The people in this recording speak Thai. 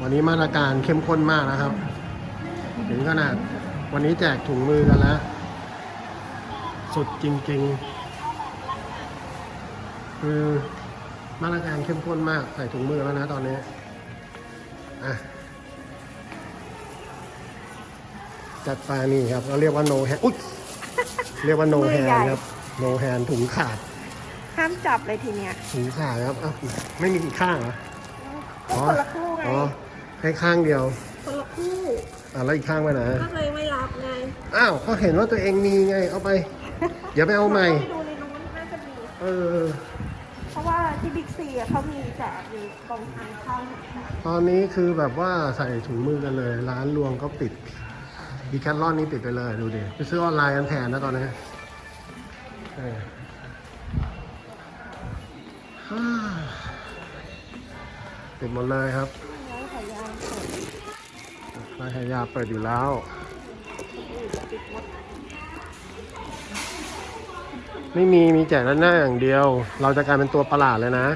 วันนี้มาตรการเข้มข้นมากนะครับ ถึงขนาดวันนี้แจกถุงมือกันแล้ว สุดจริง ๆ คือมาตรการเข้มข้นมากใส่ถุงมือแล้วนะตอนนี้อะจัดไปนี่ครับเราเรียกว่า no hand อุ๊ยเรียกว่า no มือ hand ใหญ่ครับ no hand ถุงขาด ห้ามจับเลยทีเนี้ยถุงขาดครับอ้าวไม่มีกี่ข้างเหรอคนละคู่ไง อ๋อ ให้ข้างเดียวคนละคู่อะแล้วอีกข้างไปไหนก็เลยไม่รับไงอ้าวก็เห็นว่าตัวเองมีไงเอาไปอย่าไปเอาใหม่ไปดูในนู้นน่าจะมีเออเพราะว่าที่บิ๊กซีอะเขามีแจกอยู่ตรงทางเข้าเหมือนกันตอนนี้คือแบบว่าใส่ถุงมือกันเลย ร้านรวงก็ปิดอีแคทลอนนี่ปิดไปเลยดูดิไปซื้อออนไลน์กันแทนนะตอนนี้เออฮ่าปิดหมดเลยครับ ร้านขายยาเปิด ร้านขายยาเปิดอยู่แล้ว ไม่มีมีแจกด้านหน้าอย่างเดียว เราจะกลายเป็นตัวประหลาดเลยนะ